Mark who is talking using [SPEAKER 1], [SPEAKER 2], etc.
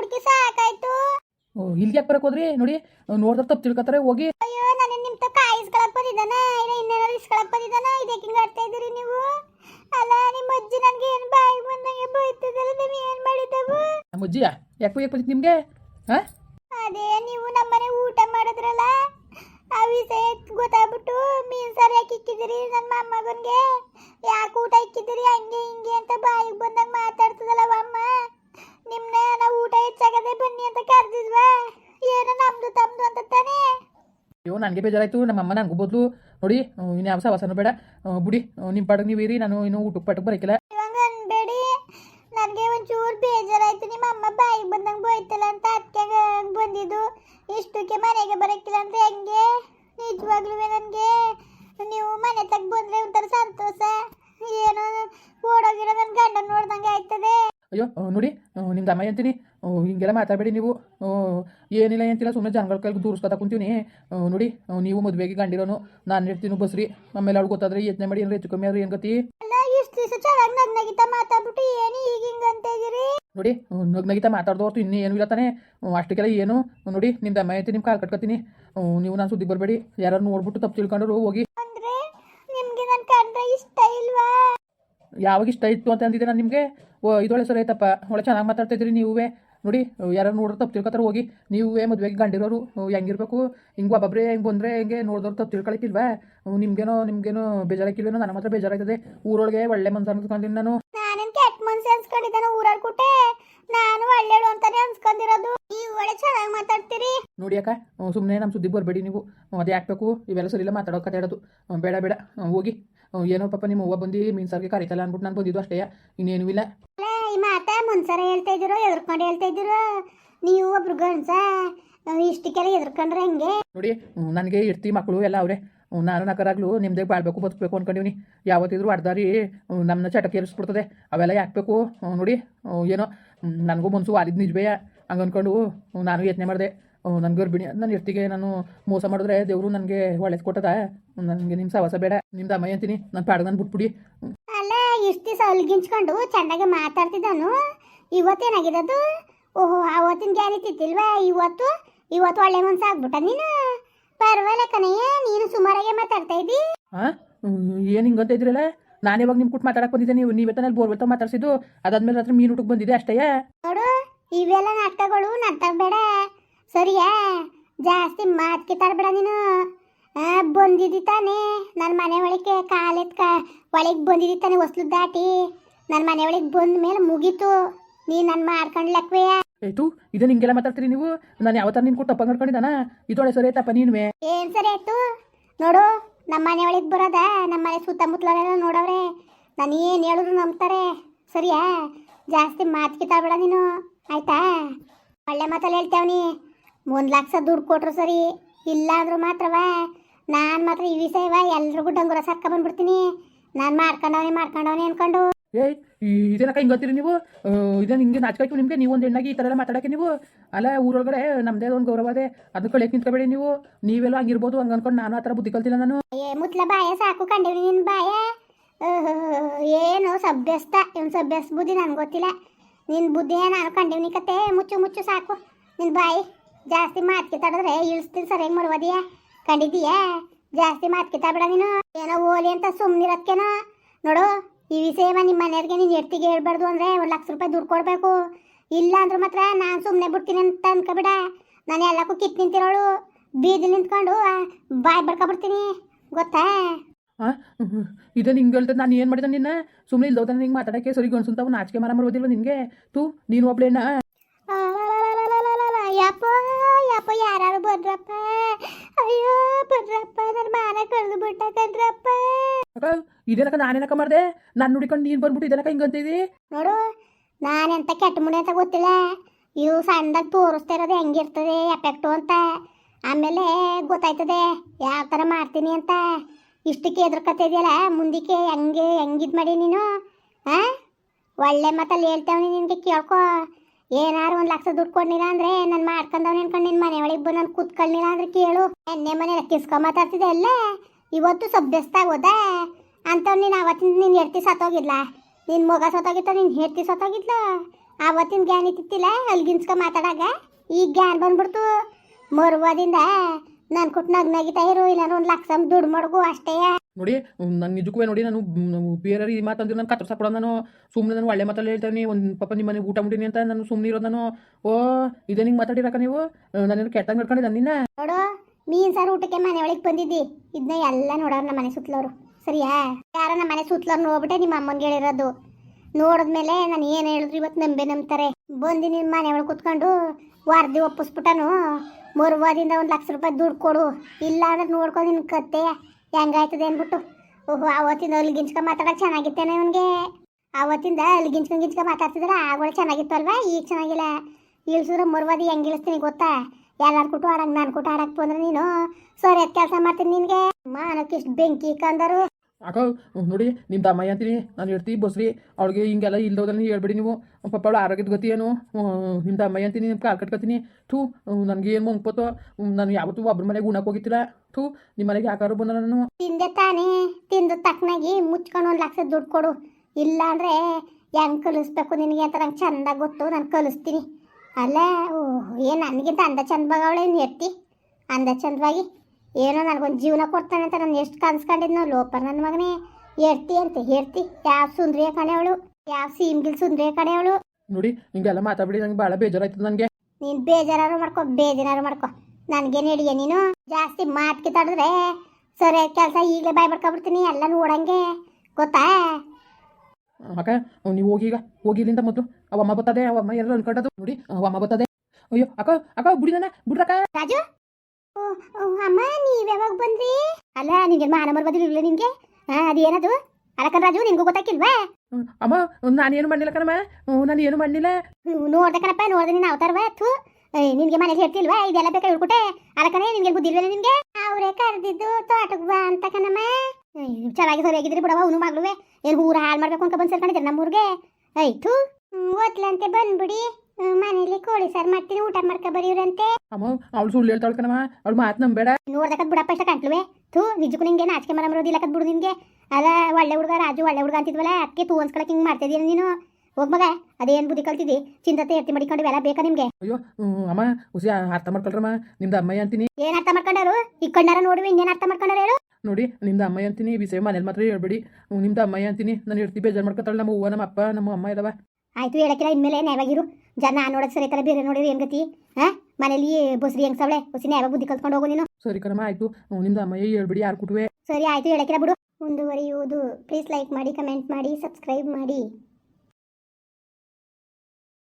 [SPEAKER 1] ಹುಡುಕಿ ಸಾಕಾಯ್ತು.
[SPEAKER 2] ಇಲ್ಲಿ ಯಾಕೆ ಬರಕ್ ಹೋದ್ರಿ? ನೋಡಿ ನೋಡಿದ್ರೆ ತಪ್ಪು ತಿಳ್ಕೊತಾರೆ ಹೋಗಿ.
[SPEAKER 1] ಅಯ್ಯೋ ನಾನು ನಿಮ್ ತಕ್ಕ ಐಸ್ಕೊಳಕ್ ಬಂದಿದ್ದಾನ? ಇಲ್ಲ ಇನ್ನೇನಾದ್ರು ಇಸ್ಕೊಳಕ್ ಬಂದಿದ್ದಾನ? ಇದಕ್ಕೆ ಹಿಂಗ್ ಆಡ್ತಾ ಇದೀರಿ ನೀವು? ಅಲ್ಲ ನಿಮ್ಮ ಅಜ್ಜಿ ನನ್ಗೆ ಏನ್ ಬಾಯಿ ಬಂದಂಗೆ ಬೈತದಲ್ಲ ನೀವು ಏನ್ ಮಾಡಿದ್ದವು
[SPEAKER 2] ನಮ್ಮ ಅಜ್ಜಿಯ? ಯಾಕೆ ಯಾಕೆ ಬಂದಿತ್ತು ನಿಮಗೆ? ಹಾಂ?
[SPEAKER 1] ಅದೇ ನೀವು ನಮ್ಮನೆ ಊಟ ಮಾಡಿದ್ರಲ್ಲ? ಆ ವಿಷಯ ಗೊತ್ತಾಗ್ಬಿಟ್ಟು ಮೀನ್ ಸಾರು ಯಾಕೆ ಇಕ್ಕಿದಿರಿ ನನ್ನ ಮೊಮ್ಮಗನ್ಗೆ ಯಾಕೆ ಊಟ ಇಕ್ಕಿದಿರಿ ಹಂಗೆ ಹಿಂಗೆ ಅಂತ ಬಾಯಿಗೆ ಬಂದಂಗೆ ಮಾತಾಡ್ತದಲ್ಲ ಅಮ್ಮ ನಿಮ್ನ ನಾವು ಊಟ ಹೆಚ್ಚಾಗದೆ ಬನ್ನಿ ಅಂತ ಕರೆದಿದ್ವಾ ಏನೋ ನಮ್ದು ತಮ್ದು ಅಂತ ತಾನೇ
[SPEAKER 2] ಅಯ್ಯೋ ನನಗೆ ಬೇಜಾರಾಯಿತು, ನಮ್ಮ ಅಮ್ಮ ನನಗೂ ಬದಲು ನೋಡಿ ಇನ್ನು ಯಾವ ಸವಾಸನೂ ಬೇಡ. ಬುಡಿ ನಿಮ್ಮ ಪಾಡಕ್ಕೆ ನೀವು ಇರಿ, ನಾನು ಇನ್ನು ಊಟಕ್ಕೆ ಪಾಟಕ್ಕೆ ಬರೋಕ್ಕಿಲ್ಲ
[SPEAKER 1] ಇವಾಗ ಅನ್ಬೇಡಿ, ನನಗೆ ಒಂಚೂರು ಬೇಜಾರಾಯ್ತು, ನಿಮ್ಮ ಅಮ್ಮ ಬಾಯಿಗೆ ಬಂದಂಗೆ ಬೋಯ್ತಲ್ಲ ಅಂತ ಅದಕ್ಕೆ ಬಂದಿದ್ದು. ಇಷ್ಟಕ್ಕೆ ಮನೆಗೆ ಬರಕಿಲ್ಲ ಅಂದ್ರೆ ಹೆಂಗೆ? ನಿಜವಾಗ್ಲೂ ನನಗೆ. ನೀವು ಮನೆ ತಗ ಬಂದ್ರೆ ಒಂಥರ ಸಂತೋಷ. ಏನೋ ಓಡೋಗಿರೋ ನನ್ನ ಗಂಡ ನೋಡ್ದಂಗೆ
[SPEAKER 2] ಅಯ್ಯೋ ನೋಡಿ ನಿಮ್ದು ಅಮ್ಮ ಅಂತೀನಿ ಹಿಂಗೆಲ್ಲ ಮಾತಾಡಬೇಡಿ ನೀವು. ಏನಿಲ್ಲ ಅಂತಿಲ್ಲ ಸುಮ್ಮನೆ ಜನಗಳ ಕೈಗೆ ದೂರಿಸ್ಕೊತಾ ಕುಂತೀವಿ ನೋಡಿ ನೀವು ಮದುವೆಗೆ ಗಂಡಿರೋನು. ನಾನು ಇರ್ತೀನಿ ಬಸ್ರಿ. ಆಮೇಲೆ ಅವ್ಳು ಗೊತ್ತಾದ್ರೆ ಯೋಚನೆ ಮಾಡಿ ಏನು ಹೆಚ್ಚು ಕಮ್ಮಿ ಆದ್ರೆ ಏನು ಗತಿ? ನೋಡಿ ನಗ್ನಗಿತ ಮಾತಾಡ್ದು ಹೊರತು ಇನ್ನೂ ಏನು ಇಲ್ಲ ತಾನೆ. ಅಷ್ಟಕ್ಕೆಲ್ಲ ಏನು. ನೋಡಿ ನಿಮ್ದ ಅಮ್ಮ ಐತಿ ನಿಮ್ಮ ಕಾಲು ಕಟ್ಕೊತೀನಿ. ನೀವು ನಾನು ಸುದ್ದಿಗೆ ಬರಬೇಡಿ. ಯಾರು ನೋಡ್ಬಿಟ್ಟು ತಪ್ಪು ತಿಳ್ಕೊಂಡ್ರು ಹೋಗಿ.
[SPEAKER 1] ಇಷ್ಟ ಇಲ್ವಾ?
[SPEAKER 2] ಯಾವಾಗ ಇಷ್ಟ ಇತ್ತು ಅಂತ ಅಂದಿದ್ದೆ ನಾನು ನಿಮಗೆ ಓ ಇದೊಳ್ಳೆ ಸರಿ ಆಯ್ತಪ್ಪ ಒಳ್ಳೆ ಚೆನ್ನಾಗಿ ಮಾತಾಡ್ತಾ ಇದ್ರಿ ನೀವೇ. ನೋಡಿ ಯಾರು ನೋಡ್ರೆ ತಪ್ಪು ತಿಳ್ಕೊತಾರೆ ಹೋಗಿ. ನೀವೇ ಮದುವೆಗೆ ಗಂಡಿರೋರು ಹೆಂಗಿರ್ಬೇಕು? ಹಿಂಗೆ ಒಬ್ಬೊಬ್ಬರೇ ಹೆಂಗೆ ಬಂದರೆ ಹೆಂಗೆ ನೋಡಿದವ್ರು ತಪ್ಪು ತಿಳ್ಕೊಳಕ್ಕಿಲ್ವಾ? ನಿಮ್ಗೇನೋ ನಿಮ್ಗೇನೋ ಬೇಜಾರಾಕಿಲ್ವೇನೋ ನನ್ನ ಮಾತ್ರ ಬೇಜಾರಾಯ್ತದೆ ಊರೊಳಗೆ ಒಳ್ಳೆ ಮನ್ಸು ಅನ್ಸ್ಕೊಂತೀನಿ ನಾನು.
[SPEAKER 1] ನಾನು ಕೆಟ್ಟ ಮನ್ಸು ಊರಲ್ಲಿ ನಾನು ಒಳ್ಳೆಳು ಅಂತಾನೆ ಅನ್ಸ್ಕೊಂಡಿರೋದು. ನೀವು ಒಳ್ಳೆ ಚೆನ್ನಾಗಿ ಮಾತಾಡ್ತೀರಿ.
[SPEAKER 2] ನೋಡಿ ಅಕ್ಕ ಸುಮ್ಮನೆ ನಮ್ಮ ಸುದ್ದಿ ಬರಬೇಡಿ ನೀವು. ಅದೇ ಹಾಕ್ಬೇಕು ಇವೆಲ್ಲ ಸರಿಯಿಲ್ಲ ಮಾತಾಡೋ ಕತೆ ಹೇಳೋದು ಬೇಡ ಬೇಡ. ಹೋಗಿ. ಏನೋ ಪಾಪ ನಿಮ್ಮ ಅವ್ವ ಬಂದು ಮೀನ್ ಸಾರಿಗೆ ಕರಿತಲ್ಲ ಅಂದ್ಬಿಟ್ಟು ನಾನು ಬಂದಿದ್ದು ಅಷ್ಟೇ ಇನ್ನೇನೂ ಇಲ್ಲ.
[SPEAKER 1] ಮಾತ ಮುನ್ಸರ ಹೇಳ್ತಾ ಇದ್ದೀರೋ ಎದ್ರಕೊಂಡು ಹೇಳ್ತಾ ಇದ್ದೀರೋ? ನೀವು ಒಬ್ರು ಗಂಡ್ಸ? ಇಷ್ಟಕ್ಕೆಲ್ಲ ಎದ್ರಕೊಂಡ್ರೆ ಹಂಗೆ?
[SPEAKER 2] ನೋಡಿ ನನಗೆ ಇರ್ತಿ ಮಕ್ಕಳು ಎಲ್ಲ ಅವರೇ. ನಾನು ನಕರಾಗ್ಲು ನಿಮ್ದೇ ಬಾಳ್ಬೇಕು ಬದುಕಬೇಕು ಅನ್ಕೊಂಡಿವ್ನಿ. ಯಾವತ್ತಿದ್ರು ಅಡ್ದಾರಿ ನಮ್ಮನ್ನ ಚಟಕ್ಕೆ ಏರಿಸ್ಬಿಡ್ತದೆ. ಅವೆಲ್ಲ ಯಾಕಬೇಕು ನೋಡಿ ಏನೋ ನನಗೂ ಮನ್ಸು ವಾಲಿದ್ ನಿಜವೇ ಹಂಗೆ ಅಂದ್ಕೊಂಡು ಹ್ಮ್, ನಾನು ಯತ್ನೆ ಮಾಡಿದೆ. ನನ್ನ ಬಿಡಿ ನನ್ನ ಇರ್ತಿಗೆ ನಾನು ಮೋಸ ಮಾಡಿದ್ರೆ ದೇವರು ನನಗೆ ಒಳ್ಳೇದು ಕೊಟ್ಟದ. ನನಗೆ ನಿಮ್ಮ ಸವಾಸ ಬೇಡ. ನಿಮ್ದು ಅಮ್ಮ ಅಂತೀನಿ. ನನ್ನ ಪಾಡ ನಾನು ಬಿಟ್ಬಿಡಿ.
[SPEAKER 1] ಅಲ್ಲ ಇಷ್ಟು ದಿವಸ ಅಲ್ಗಿಂಚ್ಕೊಂಡು ಚೆನ್ನಾಗಿ ಮಾತಾಡ್ತಿದ್ದಾನು ಇವತ್ತೇನಾಗಿರೋದು? ಓಹೋ ಅವತ್ತಿನ ಗ್ಯಾರಿ ತಿತ್ತಿಲ್ವಾ ಇವತ್ತು? ಇವತ್ತು ಒಳ್ಳೆ ಮನ್ಸ ಆಗ್ಬಿಟ್ಟ ನೀನು. ಪರವಾಗಿಲ್ಲ ಕಣಯ್ಯ ನೀನು ಸುಮಾರಾಗೆ ಮಾತಾಡ್ತಾ ಇದ್ದಿ.
[SPEAKER 2] ಹಾಂ ಏನು ಹಿಂಗಂತ ಇದ್ರಲ್ಲ? ನಾನು ಇವಾಗ ನಿಮ್ಮ ಕುಟ್ ಮಾತಾಡಕ್ಕೆ ಬಂದಿದ್ದೆ ನೀವು? ನೀವೇ ತಾನೇ ಬೋರ್ವೆಲ್ ತಗ ಮಾತಾಡ್ಸಿದ್ದು. ಅದಾದ್ಮೇಲೆ ರಾತ್ರಿ ಮೀನು ಊಟಕ್ಕೆ ಬಂದಿದೆ ಅಷ್ಟೇ.
[SPEAKER 1] ನೋಡು ಇವೆಲ್ಲ ನಾಟಕಗಳು ನಾಟಕ ಬೇಡ. ಸರಿಯಾ? ಜಾಸ್ತಿ ಮಾತು ಕಿತ್ತಾಡ್ಬೇಡ ನೀನು. ಬಂದಿದ್ದಿ ತಾನೆ. ನನ್ನ ಮನೆ ಒಳಗೆ ಕಾಲೆತ್ ಕಾ ಒಳಗೆ ಬಂದಿದ್ದಿ ತಾನೆ ಹೊಸ್ಲು ದಾಟಿ. ನನ್ನ ಮನೆ ಒಳಗೆ ಬಂದ ಮೇಲೆ ಮುಗೀತು. ನೀ ನನ್ನ ಮಾಡ್ಕೊಂಡ್ಲಕ್ವೇ
[SPEAKER 2] ಆಯ್ತು ಇದು ನಿಂಗೆಲ್ಲ ಮಾತಾಡ್ತೀರಿ ನೀವು? ನಾನು ಯಾವ ಥರ ನಿನ್ ಕೊಟ್ಟು ತಪ್ಪ ಇದೊಳೆ ಸರಿ ಆಯ್ತಪ್ಪ ನೀನುವೆ.
[SPEAKER 1] ಏನು ಸರಿ ಆಯ್ತು? ನೋಡು ನಮ್ಮ ಮನೆ ಒಳಗೆ ಬರೋದ ನಮ್ಮ ಮನೆ ಸುತ್ತಮುತ್ತಲ ನೋಡವ್ರೆ. ನಾನು ಏನು ಹೇಳಿದ್ರು ನಂಬ್ತಾರೆ. ಸರಿಯಾ? ಜಾಸ್ತಿ ಮಾತು ಕಿತ್ತಾಡ್ಬೇಡ ನೀನು. ಆಯ್ತಾ? ಒಳ್ಳೆ ಮಾತಲ್ಲಿ ಹೇಳ್ತೇವನಿ ಒಂದು ಲಕ್ಷ ದುಡ್ಡು ಕೊಟ್ರು ಸರಿ. ಇಲ್ಲ ಮಾತ್ರವಾ ಮಾತ್ರವ ನಾನು ಮಾತ್ರ ಈ ವಿಷಯವ ಎಲ್ರಿಗೂ ಡಂಗುರ ಸರ್ಕ ಬಂದ್ಬಿಡ್ತೀನಿ. ನಾನು ಮಾಡ್ಕೊಂಡವನೇ ಮಾಡ್ಕೊಂಡವನೇ ಅನ್ಕೊಂಡು.
[SPEAKER 2] ಏಯ್ ಇದೇನಕ್ಕ ಹಿಂಗೆ ಅಂತೀರಿ ನೀವು? ಇದೇನು ಹಿಂಗೆ ನಾಚ್ಕಾಯ್ತು ನಿಮಗೆ? ನೀವು ಒಂದು ಹೆಣ್ಣಾಗಿ ಈ ಥರ ಎಲ್ಲ ಮಾತಾಡಕ್ಕೆ ನೀವು? ಅಲ್ಲ ಊರೊಳಗಡೆ ನಮ್ಮದೇ ಒಂದು ಗೌರವ ಅದೇ. ಅದಕ್ಕೆ ಕಳಿಯಕ್ಕೆ ನಿಂತ್ಕೋಬೇಡಿ ನೀವು. ನೀವೆಲ್ಲ ಹಂಗಿರ್ಬೋದು ಹಂಗೆ ಅನ್ಕೊಂಡು ನಾನು ಆ ಥರ ಬುದ್ಧಿ ಕಲ್ತಿಲ್ಲ ನಾನು.
[SPEAKER 1] ಏ ಮುತ್ಲ ಬಾಯ ಸಾಕು ಕಂಡಿವಿ ನಿನ್ನ ಬಾಯ. ಏನು ಸಭ್ಯಸ್ತ ಇವ್ನ ಸಭ್ಯಸ್ ಬುದ್ಧಿ ನನಗೆ ಗೊತ್ತಿಲ್ಲ. ನಿನ್ನ ಬುದ್ಧಿ ನಾನು ಕಂಡಿವಿ ಕತೆ. ಮುಚ್ಚು ಮುಚ್ಚು ಸಾಕು ನಿನ್ನ ಬಾಯಿ. ಜಾಸ್ತಿ ಮಾತ್ಕೆ ಕಿತ್ತಾಡಿದ್ರೆ ಇಳಿಸ್ತೀನಿ ಸರಿಯಾಗಿ ಮರುವದಿಯ? ಕಂಡಿದ್ದೀಯಾ? ಜಾಸ್ತಿ ಮಾತ್ಕೆ ತಬೇಡ ನೀನು. ಏನೋ ಓಲಿ ಅಂತ ಸುಮ್ಮನಿರತ್ಕೇನೋ ನೋಡು ಈ ವಿಷಯವ ನಿಮ್ಮ ಮನೆಯವ್ರಿಗೆ ನೀನು ಎರ್ತಿಗೆ ಹೇಳ್ಬಾರ್ದು ಅಂದರೆ ಒಂದು ಲಕ್ಷ ರೂಪಾಯಿ ದುಡ್ಡು ಕೊಡಬೇಕು. ಇಲ್ಲ ಅಂದ್ರೆ ಮಾತ್ರ ನಾನು ಸುಮ್ಮನೆ ಬಿಡ್ತೀನಿ ಅಂತ ಅನ್ಕೋಬೇಡ. ನಾನು ಎಲ್ಲಕ್ಕೂ ಕಿತ್ ನಿಂತಿರೋಳು. ಬೀದಿ ನಿಂತ್ಕೊಂಡು ಆ, ಬಾಯ್ ಬಡ್ಕೊಬಿಡ್ತೀನಿ ಗೊತ್ತಾ?
[SPEAKER 2] ಇದನ್ನ ಹಿಂಗೆ ಹೇಳ್ತದೆ ನಾನು ಏನು ಮಾಡಿದೆ ನಿನ್ನ? ಸುಮ್ಮನೆ ಇಲ್ದೋತಾನೆ ಹಿಂಗೆ ಮಾತಾಡೋಕ್ಕೆ ಸರಿ ಗಣ್ಸುಂತಾವು ನಾಚಿಕೆ ಮರ ಮರೋದಿಲ್ವ ನಿನಗೆ? ತೂ ನೀನು ಒಬ್ಳೇನ?
[SPEAKER 1] ಯಪ್ಪ ಯಪ್ಪ ಯಾರು ಬರ್ರಪ್ಪ ಅಯ್ಯೋ ಬರ್ರಪ್ಪ ನನ್ನ ಮಾನ ಕಳೆದು ಬಿಟ್ಟ ಕಣ್ರಪ್ಪ.
[SPEAKER 2] ಅಕ್ಕ ಇದೇನಕ್ಕ ನಾನೇನಕ್ಕ ಮಾಡಿದೆ? ನಾನು ನೋಡಿಕೊಂಡು ನೀನು ಬಂದ್ಬಿಟ್ಟು ಇದೇನಕ್ಕ ಹಿಂಗೆ ಅಂತಿದ್ದಿ
[SPEAKER 1] ನೋಡು ನಾನೆಂತ ಕೆಟ್ಟ ಮುಡಿ ಅಂತ ಗೊತ್ತಿಲ್ಲ. ಇವು ಸಣ್ಣದಾಗ ತೋರಿಸ್ತಾ ಇರೋದು ಹೆಂಗಿರ್ತದೆ ಎಫೆಕ್ಟು ಅಂತ. ಆಮೇಲೆ ಗೊತ್ತಾಯ್ತದೆ ಯಾವ ಥರ ಮಾಡ್ತೀನಿ ಅಂತ. ಇಷ್ಟಕ್ಕೆ ಎದುರ್ಕತ್ತ ಇದೆಯಲ್ಲ ಮುಂದಕ್ಕೆ ಹೆಂಗೆ ಹೆಂಗಿದ್ ಮಾಡಿ ನೀನು? ಹಾಂ ಒಳ್ಳೆ ಮಾತಲ್ಲಿ ಹೇಳ್ತೇವೆ ನಿನಗೆ ಕೇಳ್ಕೊ. ಏನಾರು ಒಂದು ಲಕ್ಷ ದುಡ್ಡು ಕೊಡ್ನಿಲ್ಲ ಅಂದ್ರೆ ನಾನು ಮಾಡ್ಕೊಂಡವ್ನ ಅನ್ಕೊಂಡು ನಿನ್ನ ಮನೆ ಒಳಗೆ ಬಂದು ನಾನು ಅಂದ್ರೆ ಕೇಳು. ಎಣ್ಣೆ ಮನೆ ಕಿಸ್ಕೊಂಡ್ ಮಾತಾಡ್ತಿದ್ದೆ ಅಲ್ಲ. ಇವತ್ತು ಸಭ್ಯಸ್ತಾಗೋದ ಅಂಥವ್ ನೀನು ಅವತ್ತಿನ ನಿನ್ನ ಹೆಡ್ತಿ ಸತ್ತೋಗಿದ್ಲ? ನಿನ್ನ ಮಗ ಸತ್ತೋಗಿತ್ತ ನಿನ್ನ ಹೆಡ್ತಿ ಸತ್ತೋಗಿದ್ಲ? ಅವತ್ತಿನ ಗ್ಯಾನ್ ಇತ್ತಿತ್ತಿಲ್ಲ ಅಲ್ಗಿನ್ಸ್ಕ ಮಾತಾಡಾಗ? ಈಗ ಗ್ಯಾನ್ ಬಂದ್ಬಿಡ್ತು. ಮರುವಾದಿಂದ ನಾನು ಕೊಟ್ಟು ನಗ್ನಾಗಿತ್ತ ನಗಿತಾ ಇರು ಇಲ್ಲ ಒಂದು ಲಕ್ಷ ದುಡ್ಡು ಮಡ್ಗು ಅಷ್ಟೇ.
[SPEAKER 2] ನೋಡಿ ನಾನು ನಿಜಕ್ಕೂ ನೋಡಿ, ನಾನು ಬೇರೆ ಈ ಮಾತಂದ್ರೆ ನಾನು ಕತ್ತರ್ಸಕ್ಕೊಡ ನಾನು ಸುಮ್ಮನೆ ನಾನು ಒಳ್ಳೆ ಮಾತಲ್ಲಿ ಹೇಳ್ತೀನಿ ಒಂದು ಪಾಪ ನಿಮ್ಮ ಮನೆಗೆ ಊಟ ಮುಟ್ಟಿನಿ ಅಂತ ನಾನು ಸುಮ್ಮನೆ ಇರೋದು ನಾನು. ಓ, ಇದೇ ನಿಂಗೆ ಮಾತಾಡಿರಕ ನೀವು? ನಾನೇನು ಕೆಟ್ಟ ನೋಡ್ಕೊಂಡಿದ್ದೆ ನಿನ್ನ?
[SPEAKER 1] ನೋಡು ಮೀನ್ ಸಾರು ಊಟಕ್ಕೆ ಮನೆ ಒಳಗೆ ಬಂದಿದ್ದಿ. ಇದನ್ನ ಎಲ್ಲ ನೋಡೋರು ನಮ್ಮ ಮನೆ ಸುತ್ತಲವರು ಸರಿಯಾ? ಯಾರ ನಮ್ಮ ಮನೆ ಸುತ್ತಲವ್ರು ನೋಡ್ಬಿಟ್ಟೆ ನಿಮ್ಮ ಅಮ್ಮನ್ಗೆ ಹೇಳಿರೋದು. ನೋಡಿದ್ಮೇಲೆ ನಾನು ಏನು ಹೇಳಿದ್ರು ಇವತ್ತು ನಂಬೆ ನಂಬ್ತಾರೆ. ಬಂದು ನಿಮ್ಮ ಮನೆ ಒಳಗೆ ಕುತ್ಕೊಂಡು ವಾರದಿ ಒಪ್ಪಿಸ್ಬಿಟ್ಟನು. ಮರುವಾದಿಂದ ಒಂದು ಲಕ್ಷ ರೂಪಾಯಿ ದುಡ್ಡು ಕೊಡು. ಇಲ್ಲ ಅಂದ್ರೆ ನೋಡ್ಕೊಂಡು ನಿನ್ನ ಕತ್ತೆ. ಹೆಂಗಾಯ್ತದೆ ಅಂದ್ಬಿಟ್ಟು. ಓಹೋ ಅವತ್ತಿಂದ ಅಲ್ಲಿ ಗಿಂಚ್ಕ ಮಾತಾಡಕ್ ಚೆನ್ನಾಗಿತ್ತೇನೆ ಅವನಿಗೆ ಅವತ್ತಿಂದ ಅಲ್ಲಿ ಗಿಂಚ್ಕ ಗಿಂಚ್ಕ ಮಾತಾಡ್ತಿದ್ರೆ, ಆಗೋಳು ಚೆನ್ನಾಗಿತ್ತು ಅಲ್ವಾ? ಈಗ ಚೆನ್ನಾಗಿಲ್ಲ. ಇಳಿಸಿದ್ರೆ ಮರ್ವಾದಿ ಹೆಂಗೆ ಇಳಿಸ್ತೀನಿ ಗೊತ್ತಾ? ಎಲ್ಲಾರು ಕೊಟ್ಟು ಆಡಂಗ್ ನಾನು ಕೊಟ್ಟು ಆಡಕ್ ಬಂದ್ರೆ ನೀನು. ಸರಿ ಕೆಲಸ ಮಾಡ್ತೀನಿ ನಿನಗೆ. ಮಾನಕ್ಕೆ ಇಷ್ಟು ಬೆಂಕಿ ಕಂದರು.
[SPEAKER 2] ಅಕ್ಕ ನೋಡಿ ನಿಮ್ಮ ತಮ್ಮಯ್ಯ ಅಂತೀನಿ. ನಾನು ಹೇಳ್ತೀವಿ ಬಸ್ರಿ, ಅವಳಿಗೆ ಹಿಂಗೆಲ್ಲ ಇಲ್ದೋದಲ್ಲಿ ಹೇಳ್ಬಿಡಿ ನೀವು. ಪಾಪ ಅವಳು ಆರೋಗ್ಯದ ಗತಿ ಏನು? ನಿಮ್ಮ ತಮ್ಮಯ್ಯ ಅಂತೀನಿ ನಿಮ್ಮ ಕಾಲು ಕಟ್ಕೊತೀನಿ. ಥೂ ನನಗೆ ಏನು ಮುಂಗ್ಪತ್ತು ನಾನು ಯಾವತ್ತೂ ಒಬ್ಬರ ಮನೆಗೆ ಉಣಕ್ಕೆ ಹೋಗಿತ್ತಿಲ್ಲ. ಥೂ ನಿಮ್ಮ ಮನೆಗೆ ಯಾಕಾರು ಬಂದ ನಾನು
[SPEAKER 1] ತಿಂದೆ ತಾನೇ. ತಿಂದು ತಕ್ಕನಾಗಿ ಮುಚ್ಕೊಂಡು ಒಂದು ಲಕ್ಷ ದುಡ್ಡು ಕೊಡು. ಇಲ್ಲ ಅಂದರೆ ಹೆಂಗೆ ಕಲಿಸ್ಬೇಕು ನಿನಗೆ ಅಂತ ನಂಗೆ ಚಂದ ಗೊತ್ತು. ನಾನು ಕಲಿಸ್ತೀನಿ. ಅಲ್ಲ ಏನು ನನಗಿಂತ ಅಂದ ಚಂದವಾಗಿ ಅವಳೇನು ಎತ್ತಿ ಅಂದ ಚಂದವಾಗಿ? ಏನೋ ನನಗೊಂದು ಜೀವನ ಕೊಡ್ತಾನೆ ಅಂತ ನಾನು ಎಷ್ಟು ಕನ್ಸ್ಕೊಂಡಿದ್ನೋ ಲೋಪರ್ ನನ್ನ ಮಗನೇ. ಹೆರ್ತಿ ಅಂತ ಹೇಳ್ತಿ ಯಾವ ಸುಂದ್ರಿಯ ಕಣೆವಳು ಯಾವ ಸೀಮ್ಗಿಲ್ ಸುಂದ್ರಿಯ ಕಣೆವಳು
[SPEAKER 2] ನೋಡಿ ಹಿಂಗೆಲ್ಲ ಮಾತಾಡ್ಬಿಡಿ ನಂಗೆ ಭಾಳ ಬೇಜಾರಾಯ್ತದ ನನಗೆ.
[SPEAKER 1] ನೀನ್ ಬೇಜಾರು ಮಾಡ್ಕೊ ಬೇಜಾರು ಮಾಡ್ಕೊ. ನನ್ಗೆ ನಡಿಯ ನೀನು? ಜಾಸ್ತಿ ಮಾತ್ಕಿ ತಡಿದ್ರೆ ಸರಿ ಕೆಲಸ ಈಗಲೇ ಬಾಯ್ ಮಾಡ್ಕೊಬಿಡ್ತೀನಿ ಎಲ್ಲ ನೋಡಂಗೆ. ಗೊತ್ತಾ?
[SPEAKER 2] ಅಕ್ಕ ನೀವು ಹೋಗಿ ಈಗ. ಹೋಗಿ ಇಲ್ಲಿಂದ ಮೊದಲು. ಅವಮ್ಮ ಬರ್ತದೆ ಅವಮ್ಮ ಎಲ್ಲರೂ ಅನ್ಕೊಂಡದು ನೋಡಿ ಅವಮ್ಮ ಬರ್ತದೆ. ಅಯ್ಯೋ ಅಕ್ಕ ಅಕ್ಕ ಬಿಡಿದಾನ ಬಿಡ್ರಕ್ಕ.
[SPEAKER 1] ರಾಜು? ಅಮ್ಮ ನೀವ್ ಯಾವಾಗ ಬಂದ್ರಿ? ಅಲ್ಲ ನಿನ್ಗೆ ಮಾನ ಬರ್ಬೋದಿಲ್ಲ ನಿನ್ಗೆ ಹಾ ಅದೇನದು? ಅಲಕನ್ ರಾಜು ನಿನ್ಗೂ ಗೊತ್ತಾಕಿಲ್ವಾ?
[SPEAKER 2] ಅಮ್ಮ ನಾನೇನು ಮಾಡಲಿಲ್ಲ ಕಣಮ್ಮ? ನಾನು ಏನು ಮಾಡಲಿಲ್ಲ?
[SPEAKER 1] ನೋಡ್ದೆ ಕಣಪ್ಪ ನೋಡ್ದೆ ನೀನು ಅವತಾರವ ಥೂ. ನಿನ್ಗೆ ಮನೇಲಿ ಹೇಳ್ತಿಲ್ವಾ? ಇದೆಲ್ಲ ಬೇಕಾ ಹೇಳ್ಕೊಟ್ಟೆ? ಅಲಕನೇ ನಿನ್ಗೆ ಬುದ್ಧಿ ಇಲ್ವೇನೆ ನಿನ್ಗೆ ಅವರೇ ಕರೆದಿದ್ದು ತೋಟಕ್ಕೆ ಬಾ ಅಂತ ಕಣಮ್ಮ. ಚೆನ್ನಾಗಿ ಸರಿಯಾಗಿದ್ರಿ ಬಿಡವ ಅವನು ಮಗಳುವೆ. ಏನು ಊರ ಹಾಳು ಮಾಡ್ಬೇಕು ಅಂತ ಬಂದು ಸೇರ್ಕೊಂಡಿದ್ದಾರೆ ನಮ್ಮೂರ್ಗೆ? ಐ ಥೂ. ಓದ್ಲಂತೆ ಬಂದ್ಬಿಡಿ. ಮನೇಲಿ ಕೋಳಿ ಸಾರ್ ಮಾಡ್ತೀನಿ ಊಟ ಮಾಡ್ಕ ಬರೀವ್ರಂತೆ
[SPEAKER 2] ಅಮ್ಮ ಅವಳು ಸುಳ್ಳು ಹೇಳ್ತಾಳ ಕಣವ ಅವಳು ಮಾತು ನಂಬೇಡ.
[SPEAKER 1] ನೋಡ್ದಕ್ಕ ಬಿಡಪ್ಪ ಇಷ್ಟ ಕಂಟ್ಲುವೆ ಥೂ ನಿಜಕ್ಕೂ ನಿಂಗೆ ನಾಚಿಕೆ ಮರ ಬರೋದಿಲ್ಲಕದ್ ಬಿಡು ನಿನ್ಗೆ. ಅದ ಒಳ್ಳೆ ಹುಡುಗ ರಾಜು ಒಳ್ಳೆ ಹುಡುಗ ಅಂತಿದ್ವಲ್ಲ ಅದಕ್ಕೆ ತೂ ಅನ್ಸ್ಕೊಳಕ್ ಹಿಂಗೆ ಮಾಡ್ತಿದ್ದೀಯ ನೀನು? ಹೋಗ್ ಮಗ ಅದೇನು ಬುದ್ಧಿ ಕಲ್ತಿದ್ದಿ ಚಿಂತತೆ ಎತ್ತಿ ಮಡಿಕೊಂಡು ಎಲ್ಲ ಬೇಕಾ ನಿಮ್ಗೆ?
[SPEAKER 2] ಅಯ್ಯೋ ಹ್ಮ್, ಅಮ್ಮ ಹುಸಿ ಅರ್ಥ ಮಾಡ್ಕೊಳ್ರಮ್ಮ. ನಿಮ್ದು ಅಮ್ಮಯ್ಯ ಅಂತೀನಿ.
[SPEAKER 1] ಏನ್ ಅರ್ಥ ಮಾಡ್ಕೊಂಡಾರು? ಇಕ್ಕಂಡಾರ ನೋಡುವ ಇನ್ನೇನ್ ಅರ್ಥ ಮಾಡ್ಕೊಂಡಾರ ಹೇಳು.
[SPEAKER 2] ನೋಡಿ ನಿಮ್ದು ಅಮ್ಮಯ್ಯ ಅಂತೀನಿ ವಿಷಯ ಮನೇಲಿ ಮಾತ್ರ ಹೇಳ್ಬೇಡಿ. ಹ್ಮ್, ನಿಮ್ದು ಅಮ್ಮಯ್ಯ ಅಂತೀನಿ. ನಾನು ಹೇಳ್ತಿ ಬೇಜಾರು ಮಾಡ್ಕೊತಾಳೆ ನಮ್ಮ ಅವ್ವ ನಮ್ಮ ಅಪ್ಪ ನಮ್ಮ ಅಮ್ಮ ಇದಾವ.
[SPEAKER 1] ಆಯ್ತು ಹೇಳಕ್ಕಿಲ್ಲ ಇನ್ಮೇಲೆ ನ್ಯಾಯವಾಗಿರು. ಜನ ನೋಡಕ್ ಸರಿ ತರ ಬೇರೆ ನೋಡಿರಿ ಏನು ಗತಿ ಹಾ ಮನೇಲಿ ಬಸ್ರಿ ಹೆಂಗ್ ಸವಳೆ ಹೊಸಿ ಯಾವಾಗ ಬುದ್ಧಿ ಕಲ್ತ್ಕೊಂಡು ಹೋಗು ನೀನು.
[SPEAKER 2] ಸರಿ ಕಣಮ್ಮ ಆಯಿತು. ನಿಮ್ದು ಅಮ್ಮಯ್ಯ ಹೇಳ್ಬಿಡಿ ಯಾರು ಕುಟುವೆ?
[SPEAKER 1] ಸರಿ ಆಯ್ತು ಹೇಳಕ್ಕಿಲ್ಲ ಬಿಡು. ಮುಂದುವರಿಯುವುದು. ಪ್ಲೀಸ್ ಲೈಕ್ ಮಾಡಿ ಕಮೆಂಟ್ ಮಾಡಿ ಸಬ್ಸ್ಕ್ರೈಬ್ ಮಾಡಿ.